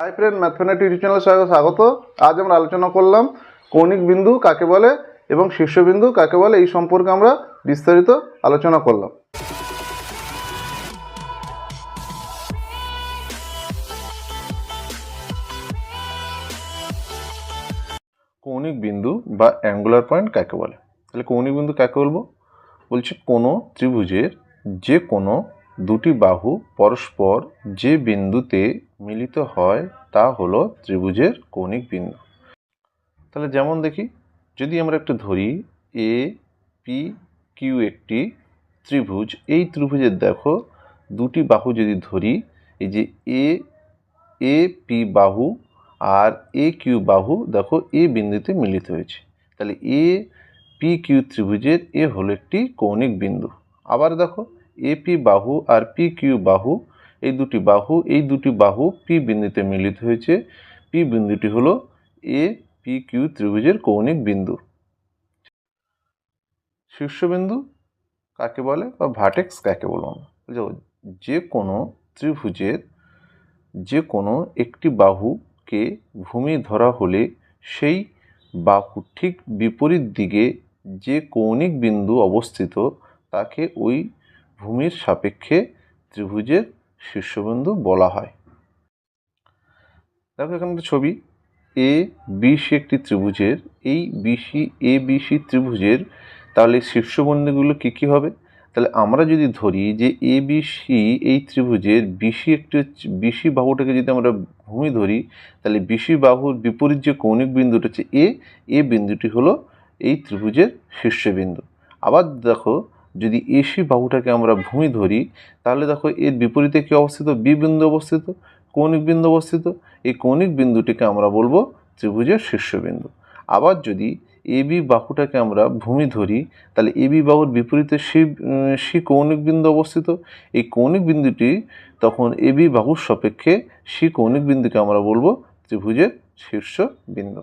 Hi friend mathematic YouTube চ্যানেলে স্বাগত স্বাগত। আজ আমরা আলোচনা করলাম কৌণিক বিন্দু কাকে বলে এবং শীর্ষবিন্দু কাকে বলে, এই সম্পর্কে আমরা বিস্তারিত আলোচনা করলাম। কৌণিক বিন্দু বা অ্যাঙ্গুলার পয়েন্ট কাকে বলে? তাহলে কৌণিক বিন্দু কাকে বলব? বলছি কোনো ত্রিভুজের যে কোনো দুটি বাহু পরস্পর যে বিন্দুতে মিলিত হয় তা হলো ত্রিভুজের কৌণিক বিন্দু। তাহলে যেমন দেখি, যদি আমরা একটা ধরি এ পি কিউ একটি ত্রিভুজ, এই ত্রিভুজের দেখো, দুটি বাহু যদি ধরি, এই যে এ এ পি বাহু আর এ কিউ বাহু, দেখো এ বিন্দুতে মিলিত হয়েছে। তাহলে এ পি কিউ ত্রিভুজের এ হলো একটি কৌণিক বিন্দু। আবার দেখো এ পি বাহু আর পি কিউ বাহু, এই দুটি বাহু, এই দুটি বাহু পি বিন্দুতে মিলিত হয়েছে। পি বিন্দুটি হলো এ পি কিউ ত্রিভুজের কৌণিক বিন্দু। শীর্ষবিন্দু কাকে বলে বা ভাটেক্স কাকে বলব যে কোনো ত্রিভুজের যে কোনো একটি বাহুকে ভূমি ধরা হলে সেই বাহু ঠিক বিপরীত দিকে যে কৌণিক বিন্দু অবস্থিত, তাকে ওই ভূমির সাপেক্ষে ত্রিভুজের শীর্ষবিন্দু বলা হয়। দেখো এখানে একটা ছবি। এ বিসি একটি ত্রিভুজের। এই বিসি এ বিসি ত্রিভুজের তাহলে শীর্ষবিন্দুগুলো কী কী হবে? তাহলে আমরা যদি ধরি যে এ বিসি এই ত্রিভুজের বিসি একটি বিসি বাহুটাকে যদি আমরা ভূমি ধরি, তাহলে বিসি বাহুর বিপরীত যে কৌণিক বিন্দুটা হচ্ছে এ এ বিন্দুটি হলো এই ত্রিভুজের শীর্ষবিন্দু। আবার দেখো যদি এসি বাহুটাকে আমরা ভূমি ধরি, তাহলে দেখো এর বিপরীতে কী অবস্থিত? বি বিন্দু অবস্থিত, কৌণিক বিন্দু অবস্থিত। এই কৌণিক বিন্দুটিকে আমরা বলব ত্রিভুজের শীর্ষবিন্দু আবার যদি এ বি বাহুটাকে আমরা ভূমি ধরি, তাহলে এ বি বাহুর বিপরীতে সি সি কৌণিক বিন্দু অবস্থিত। এই কৌণিক বিন্দুটি তখন এ বি বাহুর সাপেক্ষে সি কৌণিক বিন্দুকে আমরা বলব ত্রিভুজের শীর্ষ বিন্দু।